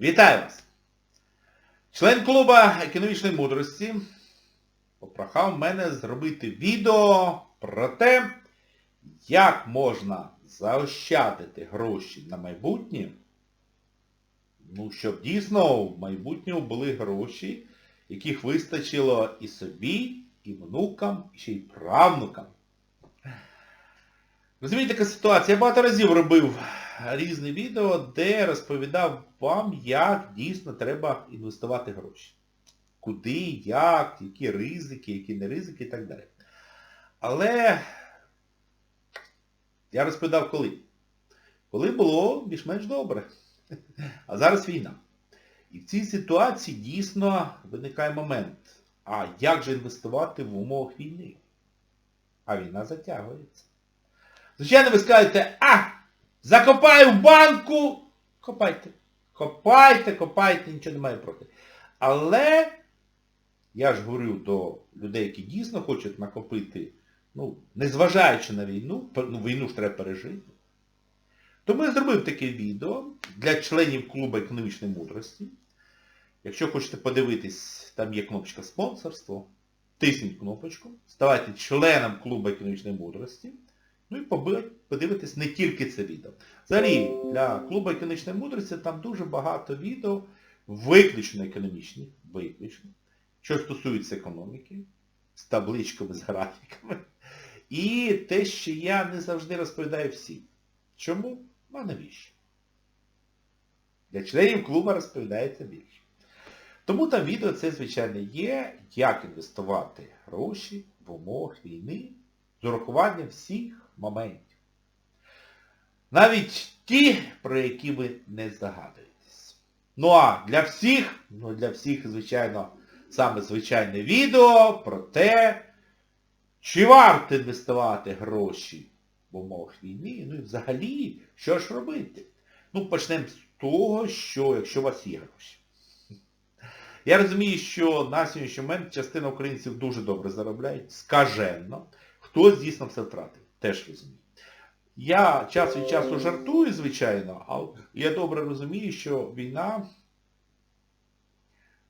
Вітаю вас! Член клуба економічної мудрості попрохав мене зробити відео про те, як можна заощадити гроші на майбутнє, ну, щоб дійсно в майбутньому були гроші, яких вистачило і собі, і внукам, і ще й правнукам. Розумієте, така ситуація. Я багато разів робив різні відео, де розповідав вам, як дійсно треба інвестувати гроші. Куди, як, які ризики, які не ризики і так далі. Але я розповідав коли? Коли було більш-менш добре. А зараз війна. І в цій ситуації дійсно виникає момент, а як же інвестувати в умовах війни? А війна затягується. Звичайно, ви скажете, а, закопаю в банку, копайте. Копайте, копайте, нічого немає проти. Але я ж говорю до людей, які дійсно хочуть накопити, ну, незважаючи на війну, ну, війну ж треба пережити. Тому я зробив таке відео для членів клубу економічної мудрості. Якщо хочете подивитись, там є кнопочка спонсорство. Тисніть кнопочку, ставайте членом клубу економічної мудрості. Ну і подивитись не тільки це відео. Взагалі, для клубу економічної мудрості там дуже багато відео, виключно економічні, виключно, що стосується економіки, з табличками, з графіками. І те, що я не завжди розповідаю всім. Чому? А навіщо? Для членів клубу розповідається більше. Тому там відео це, звичайно, є, як інвестувати гроші в умовах війни з урахуванням всіх моментів. Навіть ті, про які ви не здогадуєтесь. Ну а для всіх, ну для всіх, звичайно, саме звичайне відео про те, чи варто інвестувати гроші в умовах війни, ну і взагалі, що ж робити? Ну, почнемо з того, що якщо у вас є гроші. Я розумію, що на сьогоднішній момент частина українців дуже добре заробляють, скаженно. Хтось дійсно все втратив, теж розумію. Я час від часу жартую, звичайно, але я добре розумію, що війна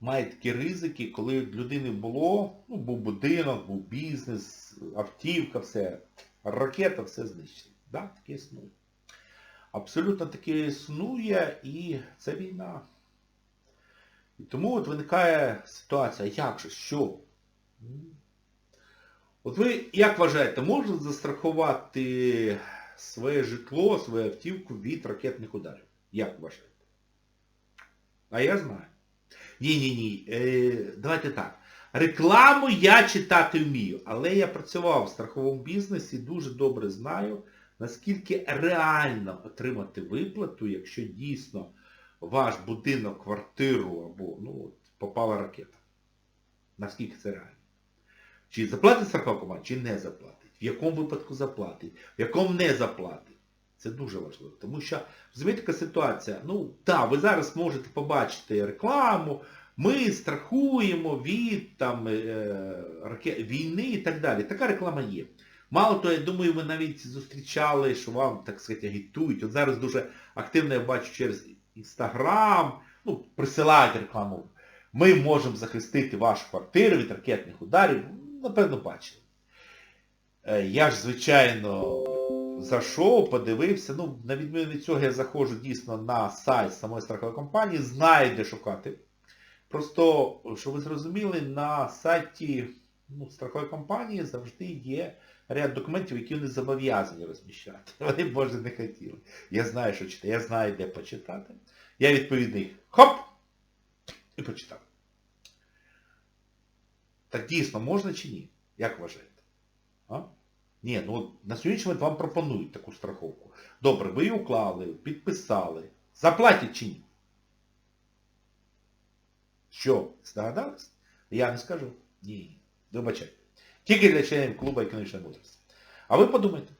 має такі ризики, коли людини було, ну, був будинок, був бізнес, автівка, все, ракета, все знищено. Да, таке існує. Абсолютно таке існує і це війна. І тому от виникає ситуація, як же, що? От ви, як вважаєте, можна застрахувати своє житло, свою автівку від ракетних ударів? Як вважаєте? А я знаю. Ні-ні-ні. Е, давайте так. Рекламу я читати вмію, але я працював в страховому бізнесі і дуже добре знаю, наскільки реально отримати виплату, якщо дійсно ваш будинок, квартиру або ну, попала ракета. Наскільки це реально? Чи заплатить страхова чи не заплатить. В якому випадку заплатить, в якому не заплатить. Це дуже важливо. Тому що, розумієте, така ситуація, ну, так, ви зараз можете побачити рекламу, ми страхуємо від там, е, війни і так далі. Така реклама є. Мало того, я думаю, ви навіть зустрічали, що вам, так сказати, агітують. От зараз дуже активно я бачу через Інстаграм, ну, присилають рекламу. Ми можемо захистити вашу квартиру від ракетних ударів. Напевно, бачили. Я ж, звичайно, зайшов, подивився. Ну, на відміну від цього я заходжу дійсно на сайт самої страхової компанії, знаю, де шукати. Просто, щоб ви зрозуміли, на сайті ну, страхової компанії завжди є ряд документів, які вони зобов'язані розміщати. Вони, може, не хотіли. Я знаю, що читати, я знаю, де почитати. Я відповідно їх хоп! І почитав. Так дійсно, можна чи ні? Як вважаєте? А? Ні, ну на сьогоднішній момент вам пропонують таку страховку. Добре, ви її уклали, підписали. Заплатять чи ні? Що, здогадались? Я не скажу. Ні. Вибачайте. Тільки для членів клубу економічної мудрості. А ви подумайте.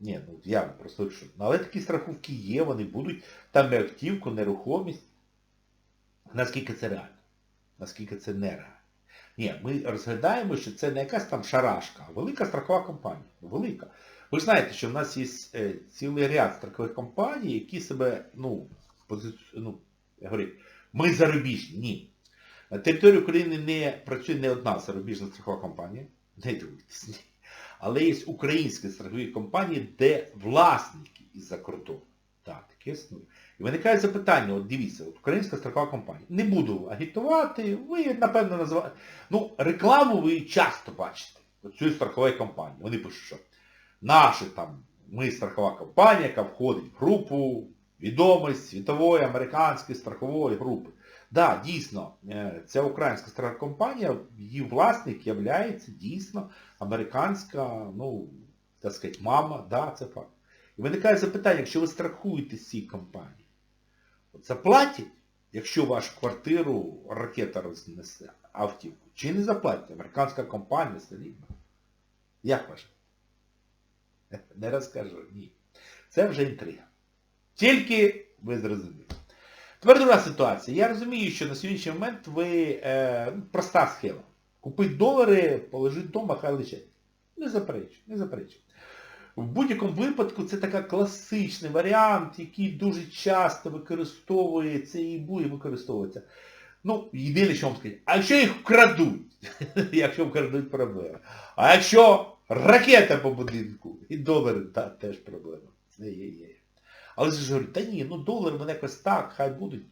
Ні, ну я просто що. Ну, але такі страховки є, вони будуть. Там і автівку, нерухомість. Наскільки це реально? Наскільки це нереально? Ні, ми розглядаємо, що це не якась там шарашка, а велика страхова компанія. Велика. Ви ж знаєте, що в нас є е, цілий ряд страхових компаній, які себе, ну, пози... ну я говорю, Ми зарубіжні. Ні. На території України не працює не одна зарубіжна страхова компанія. Не дивуйтесь. Але є українські страхові компанії, де власники із-за кордону. Так, таке існує. І виникає запитання, от дивіться, от українська страхова компанія. Не буду агітувати, ви, напевно, називаєте. Ну, рекламу ви часто бачите. Оцю страхової компанії. Вони пишуть, що наші там, ми страхова компанія, яка входить в групу відомість світової американської страхової групи. Так, да, дійсно, е, ця українська страхова компанія, її власник є дійсно американська, ну, так сказати, мама, да, це факт. І виникає запитання, якщо ви страхуєте ці компанії, заплатять, якщо вашу квартиру ракета рознесе автівку, чи не заплатять? Американська компанія солідна. Як вважаєте? Не розкажу, ні. Це вже інтрига. Тільки ви зрозуміли. Тепер друга ситуація. Я розумію, що на сьогоднішній момент ви е, проста схема. Купить долари, положить вдома, хай лежать. Не заперечую, не заперечую. В будь-якому випадку це така класичний варіант, який дуже часто використовується і буде використовуватися. Ну, єдине, що вам сказати, а якщо їх вкрадуть, якщо вкрадуть проблема. А якщо ракета по будинку і долари, та, теж проблема. Це є, є. Але ж говорю, та ні, ну долари мене якось так, хай будуть.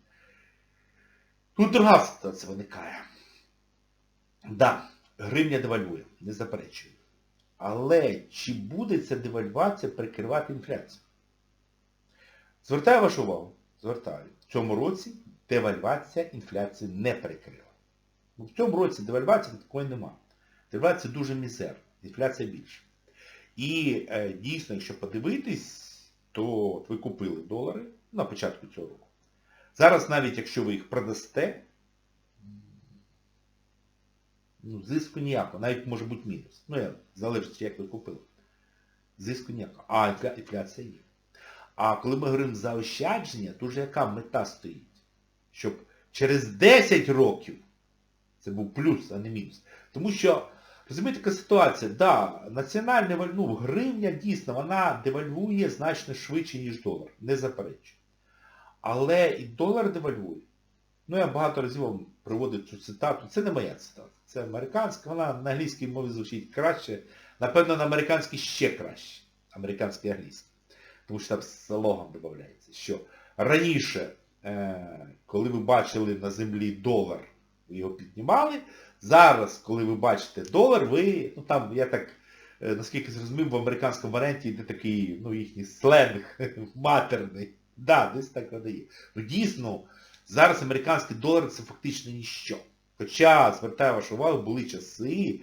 Тут друга ситуація виникає. Да, гривня девальвує, не заперечую. Але чи буде ця девальвація прикривати інфляцію? Звертаю вашу увагу, звертаю. В цьому році девальвація інфляції не перекрила. В цьому році девальвації такої немає. Девальвація дуже мізерна, інфляція більша. І е, дійсно, якщо подивитись, то ви купили долари на початку цього року. Зараз навіть якщо ви їх продасте, ну, зиску ніякого, навіть може бути мінус. Ну, я, залежить, як ви купили. Зиску ніякого. А інфляція є. А коли ми говоримо за ощадження, то вже яка мета стоїть? Щоб через 10 років це був плюс, а не мінус. Тому що, розумієте, така ситуація, да, національна ну, гривня дійсно, вона девальвує значно швидше, ніж долар. Не заперечую. Але і долар девальвує. Ну, я багато разів вам приводив цю цитату. Це не моя цитата. Це американська, вона на англійській мові звучить краще. Напевно, на американській ще краще. Американський англійський. Тому що там з додається, що раніше, е, коли ви бачили на землі долар, ви його піднімали. Зараз, коли ви бачите долар, ви, ну там, я так, е, наскільки зрозумів, в американському варіанті йде такий, ну, їхній сленг матерний. Да, десь так воно є. Ну дійсно, зараз американський долар це фактично ніщо. Хоча, звертаю вашу увагу, були часи,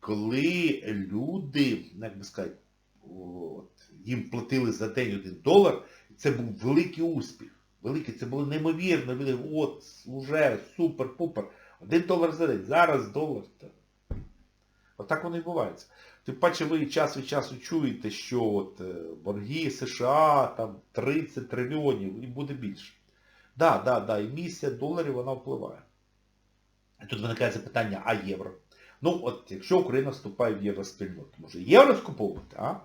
коли люди, як би сказати, от, їм платили за день один долар, це був великий успіх. Великий, це було неймовірно, от, уже, супер-пупер. Один долар за день, зараз долар. Так. Отак воно і відбувається. Тим паче ви час від часу чуєте, що от е, борги США там 30 трильйонів і буде більше. Да, да, і місія доларів вона впливає. Тут виникає запитання, а євро? Ну, от якщо Україна вступає в євроспільноту, може євро скуповувати, а?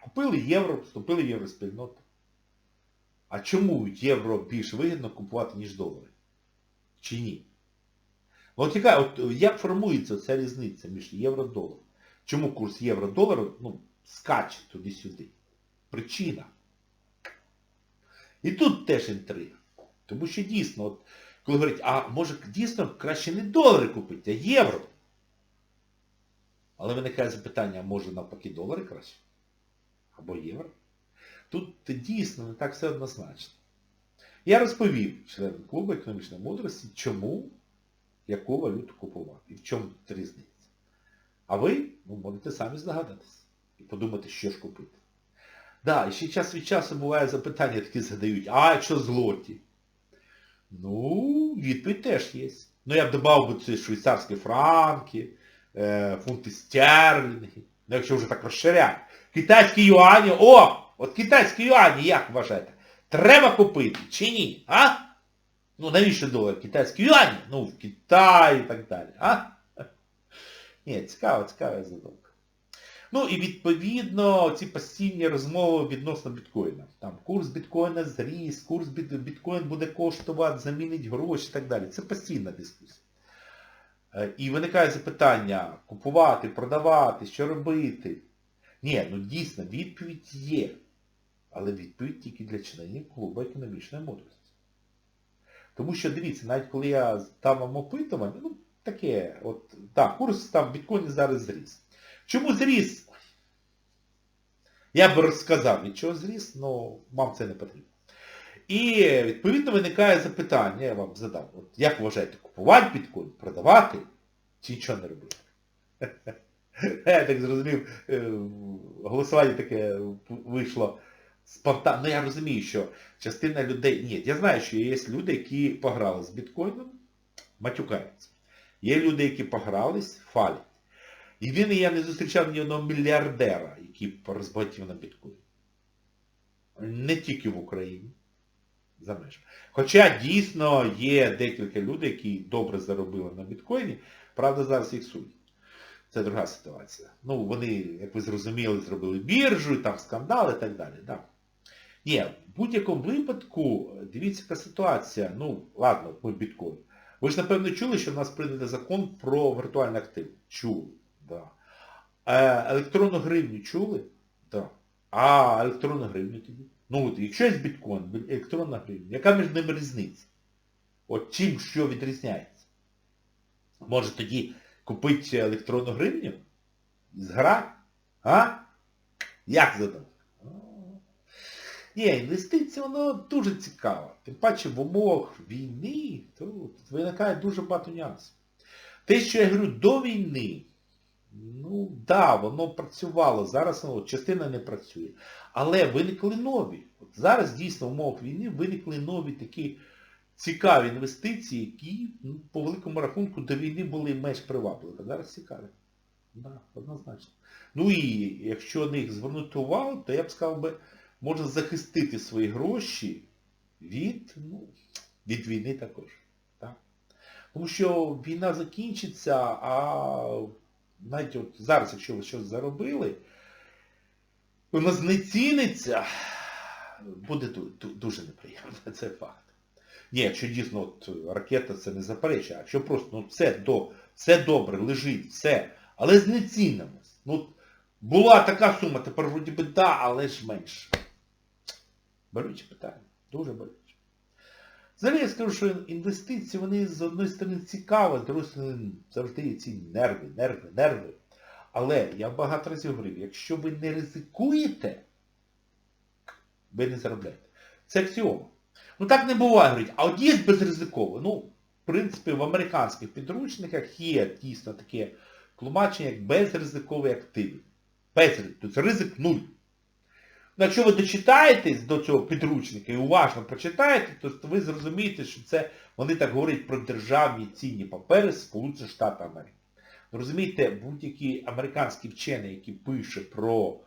Купили євро, вступили в євроспільноту. А чому євро більш вигідно купувати, ніж долари? Чи ні? От яка, от як формується ця різниця між євро і доларом? Чому курс євро-долару ну, скаче туди-сюди? Причина. І тут теж інтрига. Тому що дійсно, от, коли говорять, а може дійсно краще не долари купити, а євро. Але виникає запитання, а може навпаки долари краще? Або євро? Тут дійсно не так все однозначно. Я розповів членам клубу економічної мудрості, чому, яку валюту купувати і в чому різниця. А ви ну, можете самі здогадатись і подумати, що ж купити. Так, да, ще час від часу буває запитання, такі задають, а якщо злоті? Ну, відповідь теж є. Ну я б додав би ці швейцарські франки, е, фунти стерлінги, ну якщо вже так розширяти. Китайські юані, о! От китайські юані, як вважаєте? Треба купити чи ні? А? Ну навіщо долар? Китайські юані? Ну, в Китаї і так далі. А? Ні, цікава, цікава задумка. Ну і відповідно ці постійні розмови відносно біткоїна. Там курс біткоїна зріс, курс біт- біткоін буде коштувати, замінить гроші і так далі. Це постійна дискусія. Е, І виникає запитання, купувати, продавати, що робити. Ні, ну дійсно, відповідь є. Але відповідь тільки для членів клубу економічної мудрості. Тому що, дивіться, навіть коли я дав вам опитування, ну, таке, от, так, курс там біткоїн зараз зріс. Чому зріс? Я б розказав, від чого зріс, але вам це не потрібно. І відповідно виникає запитання, я вам задав, от як вважаєте, купувати біткоін, продавати чи нічого не робити? Я так зрозумів, е, голосування таке вийшло спонтанно. Ну я розумію, що частина людей... Ні, я знаю, що є люди, які пограли з біткоїном, матюкаються. Є люди, які погрались, фалять. Він, я не зустрічав ні одного мільярдера, який розбагатів на біткоін. Не тільки в Україні. За межами. Хоча дійсно є декілька людей, які добре заробили на біткоїні, правда зараз їх судять. Це друга ситуація. Ну, вони, як ви зрозуміли, зробили біржу, там скандал і так далі. Да. Ні, в будь-якому випадку, дивіться, яка ситуація. Ну, ладно, ми біткоін. Ви ж, напевно, чули, що в нас прийнятий закон про віртуальні активи. Чули. Да. Е, електронну гривню чули? Да. А електронну гривню тоді? Ну от, якщо є біткоін, електронна гривня, яка між ними різниця? От чим що відрізняється? Може тоді купити електронну гривню? Зграти? А? Як задав? Ні, інвестиції, воно дуже цікаво. Тим паче в умовах війни, тут виникає дуже багато нюансів. Те, що я говорю до війни, ну так, да, воно працювало, зараз воно, частина не працює. Але виникли нові. От зараз дійсно в умовах війни виникли нові такі цікаві інвестиції, які ну, по великому рахунку до війни були менш привабливі. А зараз цікаві. Да, однозначно. Ну і якщо на них звернути увагу, то я б сказав би, можна захистити свої гроші від, ну, від війни також. Так? Тому що війна закінчиться, а навіть от зараз, якщо ви щось заробили, воно знеціниться, буде дуже неприємно, це факт. Ні, якщо дійсно от, ракета це не заперечує, а якщо просто ну, все, до, все добре, лежить, все, але знецінилось. Ну, була така сума, тепер вроді би да, але ж менше. Болюче питання. Дуже болюче. Взагалі я скажу, що інвестиції, вони з одної сторони цікаві, з другої сторони завжди ці нерви, нерви, нерви. Але я багато разів говорив, якщо ви не ризикуєте, ви не заробляєте. Це аксіома. Ну так не буває, говорить, а от є безризиково. Ну, в принципі, в американських підручниках є дійсно таке тлумачення, як безризикові активи. Безризик, тобто ризик нуль. Ну, якщо ви дочитаєтесь до цього підручника і уважно прочитаєте, то ви зрозумієте, що це вони так говорять про державні цінні папери Сполучених Штатів Америки. Розумієте, будь-який американський вчений, який пише про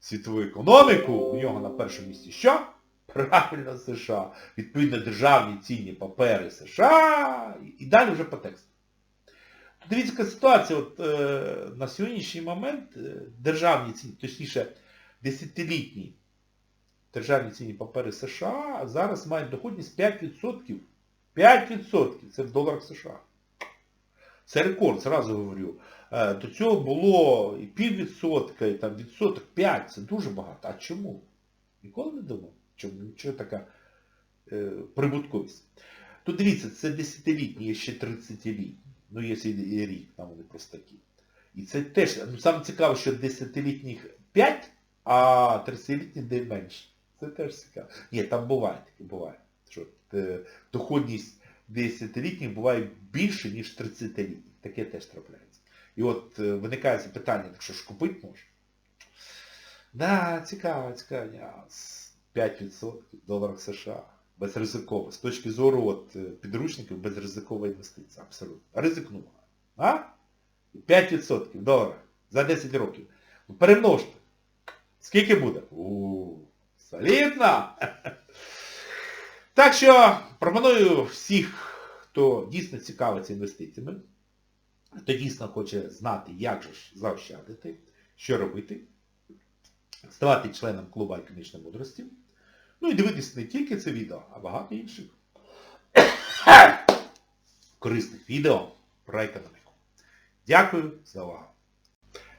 світову економіку, у нього на першому місці що? Правильно США. Відповідно, державні цінні папери США. І далі вже по тексту. Дивіться, яка ситуація. От, е, на сьогоднішній момент е, державні цінні, точніше, десятилітні державні цінні папери США зараз мають доходність 5%. 5%. Це в доларах США. Це рекорд, зразу говорю. Е, До цього було і піввідсотка, і там відсоток 5. Це дуже багато. А чому? Ніколи не думав. Чому? Чого така е, прибутковість? Тут дивіться, це десятилітні, є ще 30-літні. Ну, є і рік, там вони просто такі. І це теж, ну саме цікаво, що десятилітніх 5, а 30-літні де менше. Це теж цікаво. Ні, там буває таке, буває. Що е, доходність десятилітніх буває більше, ніж 30-літніх. Таке теж трапляється. І от е, виникає запитання, так що ж купити можна? Да, цікаво, цікаво. 5% в доларах США. Безризиково. З точки зору от, підручників безризикова інвестиція. Абсолютно. Ризикнула. А? 5% в доларах за 10 років. Перемножте. Скільки буде? У солідно! Так що пропоную всіх, хто дійсно цікавиться інвестиціями, хто дійсно хоче знати, як же заощадити, що робити, ставати членом клубу економічної мудрості, ну і дивитися не тільки це відео, а багато інших корисних відео про економіку. Дякую за увагу.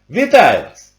Вітаю вас!